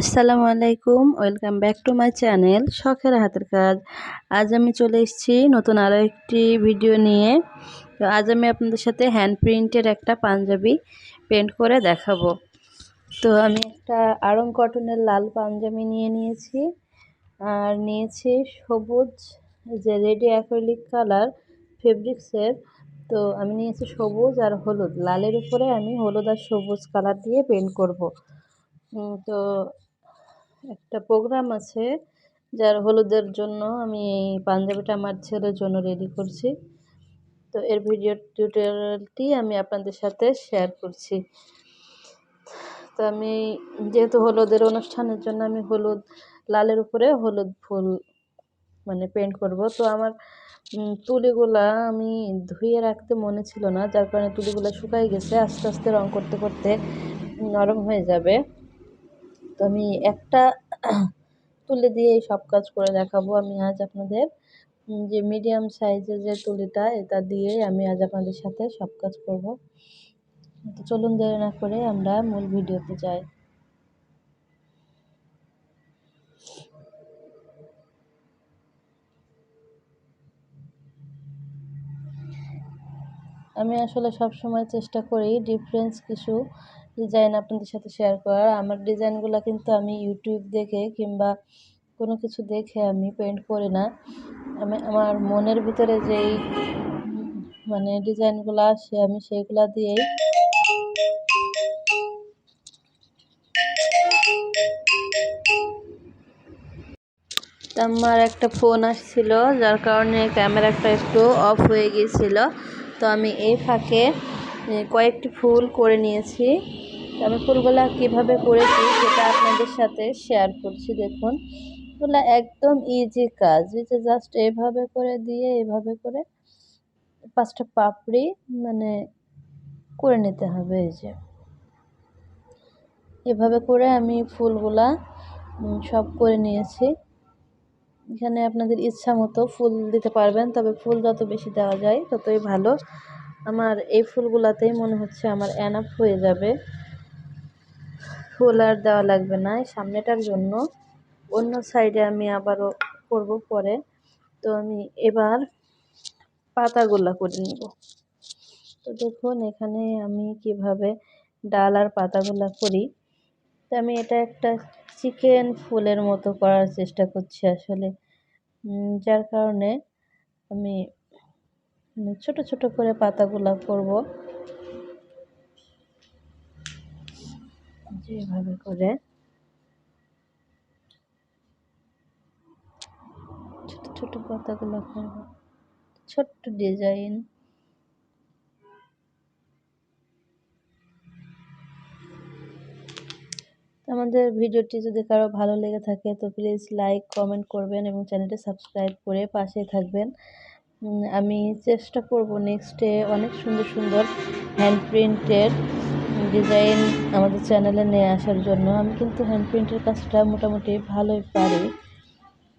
আসসালামু আলাইকুম, welcome back to my channel শখের হাতের কাজ। আজ আমি চলে এসেছি নতুন আরও একটি ভিডিও নিয়ে। তো আজ আমি আপনাদের সাথে হ্যান্ড প্রিন্টের একটা পাঞ্জাবি পেন্ট করে দেখাবো। তো আমি একটা আড়ং কটনের লাল পাঞ্জাবি নিয়ে নিয়েছি। আর নিয়েছি সবুজ যে রেডি অ্যাক্রিলিক কালার ফেব্রিক্সের তো আমি নিয়েছি সবুজ আর হলুদ। লালের উপরে আমি হলুদ আর সবুজ কালার দিয়ে পেন্ট করব। তো একটা প্রোগ্রাম আছে, যার হলুদের জন্য আমি এই পাঞ্জাবিটা আমার ছেলের জন্য রেডি করছি। তো এর ভিডিও টিউটোরিয়ালটি আমি আপনাদের সাথে শেয়ার করছি। তো আমি যেহেতু হলুদের অনুষ্ঠানের জন্য আমি হলুদ, লালের উপরে হলুদ ফুল মানে পেন্ট করব, তো আমার তুলিগুলা আমি ধুয়ে রাখতে মনে ছিল না, যার কারণে তুলিগুলো শুকাই গেছে, আস্তে আস্তে রং করতে করতে নরম হয়ে যাবে। আমি একটা তুলি দিয়েই সব কাজ করে দেখাবো আমি আজ আপনাদের। যে মিডিয়াম সাইজের যে তুলিটা, এটা দিয়েই আমি আজ আপনাদের সাথে সব কাজ করব। তো চলুন দেরি না করে আমরা মূল ভিডিওতে যাই। আমি আসলে সব সময় চেষ্টা করি ডিফারেন্স কিছু ডিজাইন আপনাদের সাথে শেয়ার করার। আমার ডিজাইনগুলো কিন্তু আমি ইউটিউব দেখে কিংবা কোনো কিছু দেখে আমি পেন্ট করি না। আমি, আমার মনের ভিতরে যেই মানে ডিজাইনগুলো আসে, আমি সেইগুলা দিয়েই আমার একটা ফোন আসছিল, যার কারণে ক্যামেরাটা একটু অফ হয়ে গিয়েছিল। তো আমি এই ফাঁকে কয়েকটি ফুল করে নিয়েছি। আমি ফুলগুলা কীভাবে করেছি সেটা আপনাদের সাথে শেয়ার করছি, দেখুন। এগুলো একদম ইজি কাজ। এই যে জাস্ট এভাবে করে দিয়ে, এভাবে করে পাঁচটা পাপড়ি মানে করে নিতে হবে এই যে। এভাবে করে আমি ফুলগুলা সব করে নিয়েছি। এখানে আপনাদের ইচ্ছা মতো ফুল দিতে পারবেন, তবে ফুল যত বেশি দেওয়া যায় ততই ভালো। আমার এই ফুলগুলাতেই মনে হচ্ছে আমার অ্যানাফ হয়ে যাবে। ফুল আর দেওয়া লাগবে না সামনেটার জন্য। অন্য সাইডে আমি আবারও করব পরে। তো আমি এবার পাতাগুলা করে নিব। তো দেখুন, এখানে আমি কীভাবে ডাল আর পাতাগুলা করি। তো আমি এটা একটা চিকেন ফুলের মতো করার চেষ্টা করছি আসলে। যার কারণে আমি ছোট ছোট করে পাতাগুলা করব। যেভাবে করে। ছোট ছোট পাতাগুলো করব। ছোট্ট ডিজাইন। আমাদের ভিডিওটি যদি কারও ভালো লেগে থাকে তো প্লিজ লাইক, কমেন্ট করবেন এবং চ্যানেলটি সাবস্ক্রাইব করে পাশে থাকবেন। আমি চেষ্টা করব নেক্সটে অনেক সুন্দর সুন্দর হ্যান্ড প্রিন্টের ডিজাইন আমাদের চ্যানেলে নিয়ে আসার জন্য। আমি কিন্তু হ্যান্ড প্রিন্টের কাজটা মোটামুটি ভালোই পারি।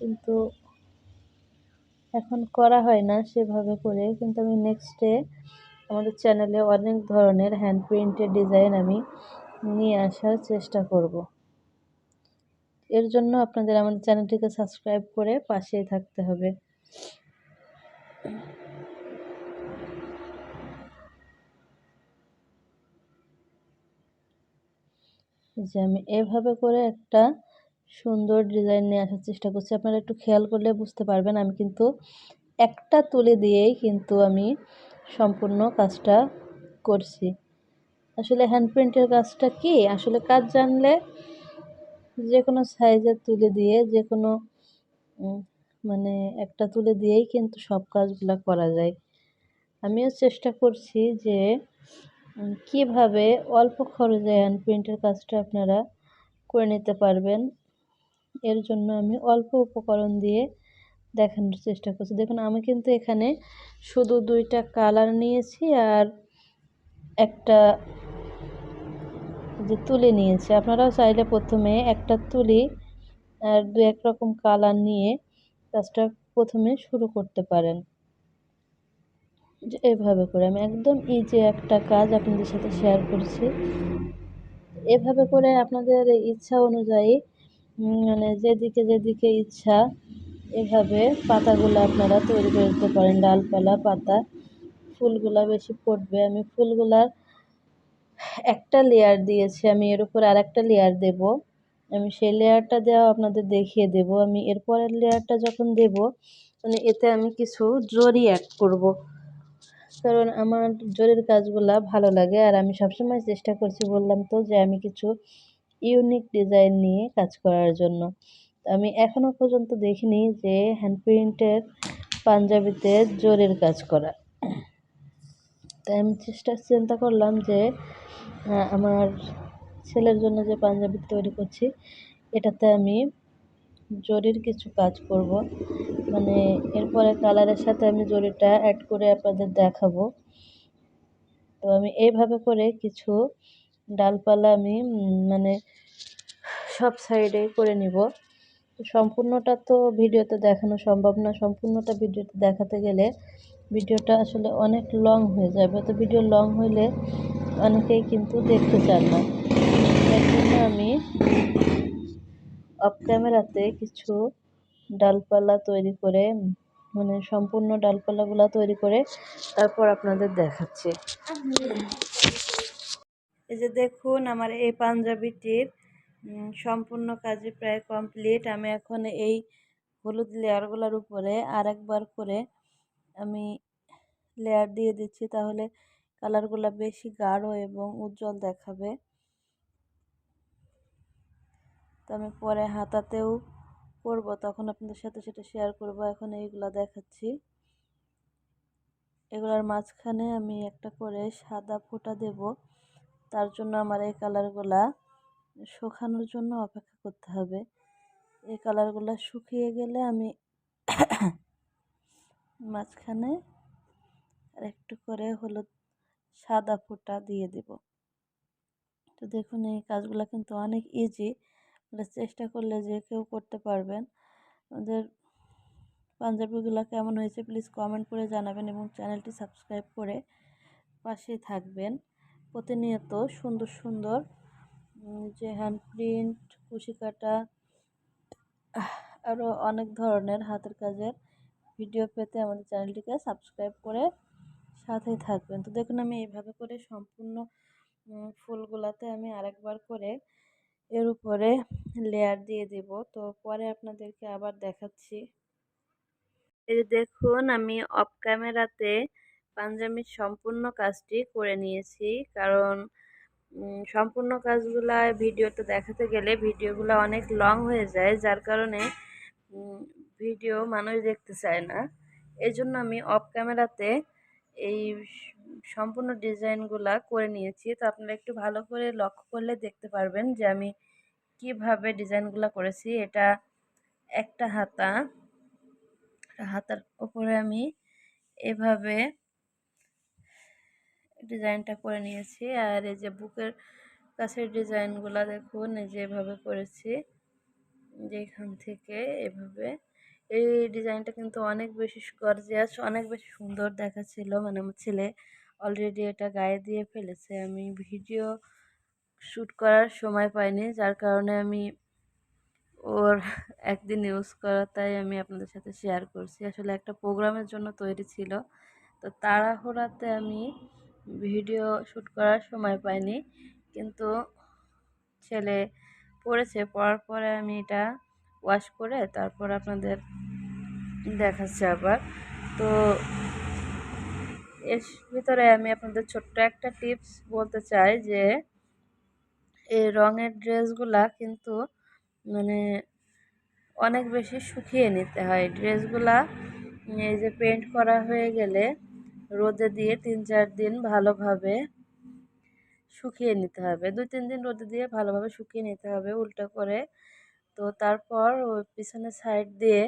কিন্তু এখন করা হয় না সেভাবে করে। কিন্তু আমি নেক্সটে আমাদের চ্যানেলে অনেক ধরনের হ্যান্ড প্রিন্টের ডিজাইন আমি নিয়ে আসার চেষ্টা করব। এর জন্য আপনাদের আমাদের চ্যানেলটিকে সাবস্ক্রাইব করে পাশেই থাকতে হবে। যে আমি এভাবে করে একটা সুন্দর ডিজাইন নিয়ে আসার চেষ্টা করছি। আপনারা একটু খেয়াল করলে বুঝতে পারবেন আমি কিন্তু একটা তুলে দিয়েই কিন্তু আমি সম্পূর্ণ কাজটা করছি। আসলে হ্যান্ড প্রিন্টের কাজটা কি? আসলে কাজ জানলে যে কোনো সাইজের তুলে দিয়ে যে কোনো মানে একটা তুলে দিয়েই কিন্তু সব কাজগুলো করা যায়। আমিও চেষ্টা করছি যে কীভাবে অল্প খরচে হ্যান্ড প্রিন্টের কাজটা আপনারা করে নিতে পারবেন। এর জন্য আমি অল্প উপকরণ দিয়ে দেখানোর চেষ্টা করছি। দেখুন, আমি কিন্তু এখানে শুধু দুইটা কালার নিয়েছি আর একটা যে তুলি নিয়েছি। আপনারাও চাইলে প্রথমে একটা তুলি আর দু এক রকম কালার নিয়ে কাজটা প্রথমে শুরু করতে পারেন। এভাবে করে আমি একদম ইজি একটা কাজ আপনাদের সাথে শেয়ার করছি, এভাবে করে আপনাদের ইচ্ছা অনুযায়ী মানে যেদিকে যেদিকে ইচ্ছা, এভাবে পাতাগুলো আপনারা তৈরি করে দিতে পারেন। ডালপালা, পাতা, ফুলগুলা বেশি ফুটবে আমি ফুলগুলার একটা লেয়ার দিয়েছি। আমি এর উপর আর একটা লেয়ার দেব। আমি সেই লেয়ারটা দেওয়া আপনাদের দেখিয়ে দেব। আমি এরপরের লেয়ারটা যখন দেব মানে এতে আমি কিছু জরি অ্যাড করব। কারণ আমার জরির কাজগুলা ভালো লাগে, আর আমি সবসময় চেষ্টা করছি বললাম তো যে আমি কিছু ইউনিক ডিজাইন নিয়ে কাজ করার জন্য। আমি এখনও পর্যন্ত দেখিনি যে হ্যান্ড প্রিন্টের পাঞ্জাবিতে জরির কাজ করা। তাই আমি চেষ্টা, চিন্তা করলাম যে আমার ছেলের জন্য যে পাঞ্জাবি তৈরি করছি, এটাতে আমি জরির কিছু কাজ করব। মানে এরপরে কালারের সাথে আমি জরিটা অ্যাড করে আপনাদের দেখাবো। তো আমি এইভাবে করে কিছু ডালপালা আমি মানে সব সাইডে করে নিব। সম্পূর্ণটা তো ভিডিওতে দেখানো সম্ভব না। সম্পূর্ণটা ভিডিওতে দেখাতে গেলে ভিডিওটা আসলে অনেক লং হয়ে যাবে। তো ভিডিও লং হইলে অনেকেই কিন্তু দেখতে চান না। এর জন্য আমি অফ ক্যামেরাতে কিছু ডালপালা তৈরি করে মানে সম্পূর্ণ ডালপালাগুলো তৈরি করে তারপর আপনাদের দেখাচ্ছি। এই যে দেখুন আমার এই পাঞ্জাবিটির সম্পূর্ণ কাজই প্রায় কমপ্লিট আমি এখন এই হলুদ লেয়ারগুলোর উপরে আর একবার করে আমি লেয়ার দিয়ে দিচ্ছি, তাহলে কালারগুলো বেশি গাঢ় এবং উজ্জ্বল দেখাবে। তো আমি পরে হাতাতেও করব, তখন আপনাদের সাথে সেটা শেয়ার করব। এখন এইগুলা দেখাচ্ছি। এগুলার মাঝখানে আমি একটা করে সাদা ফোঁটা দেব। তার জন্য আমার এই কালারগুলা শুকানোর জন্য অপেক্ষা করতে হবে। এই কালারগুলো শুকিয়ে গেলে আমি মাঝখানে আর একটু করে হলুদ সাদা ফোঁটা দিয়ে দেব। তো দেখুন এই কাজগুলো কিন্তু অনেক ইজি চেষ্টা করলে যে কেউ করতে পারবেন। আমাদের পাঞ্জাবিগুলো কেমন হয়েছে প্লিজ কমেন্ট করে জানাবেন এবং চ্যানেলটি সাবস্ক্রাইব করে পাশেই থাকবেন। প্রতিনিয়ত সুন্দর সুন্দর যে হ্যান্ড প্রিন্ট কুশি কাটা আরও অনেক ধরনের হাতের কাজের ভিডিও পেতে আমাদের চ্যানেলটিকে সাবস্ক্রাইব করে সাথেই থাকবেন। তো দেখুন আমি এইভাবে করে সম্পূর্ণ ফুলগুলাতে আমি আরেকবার করে এর উপরে লেয়ার দিয়ে দেব। তো পরে আপনাদেরকে আবার দেখাচ্ছি। এই দেখুন, আমি অফ ক্যামেরাতে পাঞ্জাবির সম্পূর্ণ কাজটি করে নিয়েছি। কারণ সম্পূর্ণ কাজগুলা ভিডিওতে দেখাতে গেলে ভিডিওগুলো অনেক লং হয়ে যায়। যার কারণে ভিডিও মানুষ দেখতে চায় না। এই জন্য আমি অফ ক্যামেরাতে এই সম্পূর্ণ ডিজাইনগুলা করে নিয়েছি। তো আপনারা একটু ভালো করে লক্ষ্য করলে দেখতে পারবেন যে আমি কীভাবে ডিজাইনগুলো করেছি। এটা একটা হাতা, হাতার উপরে আমি এভাবে ডিজাইনটা করে নিয়েছি। আর এই যে বুকের কাছের ডিজাইনগুলো দেখুন, এই যে এভাবে করেছি, যেখান থেকে এভাবে। এই ডিজাইনটা কিন্তু অনেক বেশি গর্জিয়াস অনেক বেশি সুন্দর দেখাচ্ছিল মানে আমার ছেলে। অলরেডি এটা গায়ে দিয়ে ফেলেছে। আমি ভিডিও শ্যুট করার সময় পাইনি, যার কারণে আমি ওর একদিন ইউজ করা তাই আমি আপনাদের সাথে শেয়ার করছি। আসলে একটা প্রোগ্রামের জন্য তৈরি ছিল। তো তাড়াহুড়াতে আমি ভিডিও শ্যুট করার সময় পাইনি, কিন্তু ছেলে পড়েছে, পড়ার পরে আমি এটা ওয়াশ করে তারপর আপনাদের দেখাচ্ছি আবার। তো এর ভিতরে আমি আপনাদের ছোট্ট একটা টিপস বলতে চাই যে, এই রঙের ড্রেসগুলা কিন্তু মানে অনেক বেশি শুকিয়ে নিতে হয়। ড্রেসগুলা এই যে পেন্ট করা হয়ে গেলে রোদে দিয়ে তিন চার দিন ভালোভাবে শুকিয়ে নিতে হবে। দুই তিন দিন রোদে দিয়ে ভালোভাবে শুকিয়ে নিতে হবে উল্টো করে। তো তারপর ওই পিছনের সাইড দিয়ে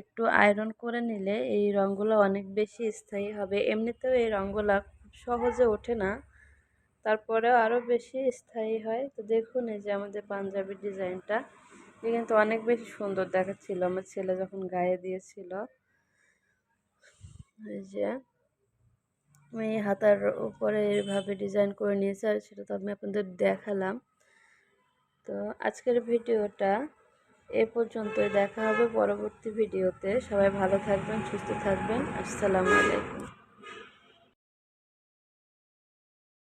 একটু আয়রন করে নিলে এই রঙগুলো অনেক বেশি স্থায়ী হবে। এমনিতেও এই রঙগুলো খুব সহজে ওঠে না। তারপরেও আরও বেশি স্থায়ী হয়। তো দেখুন এই যে আমাদের পাঞ্জাবির ডিজাইনটা এটা কিন্তু অনেক বেশি সুন্দর দেখাচ্ছিল আমার ছেলে যখন গায়ে দিয়েছিল। এই যে আমি হাতার উপরে এভাবে ডিজাইন করে নিয়েছি আর সেটা তো আমি আপনাদের দেখালাম। তো আজকের ভিডিওটা এ পর্যন্ত দেখা হবে পরবর্তী ভিডিওতে। সবাই ভালো থাকবেন সুস্থ থাকবেন। আসসালামু আলাইকুম।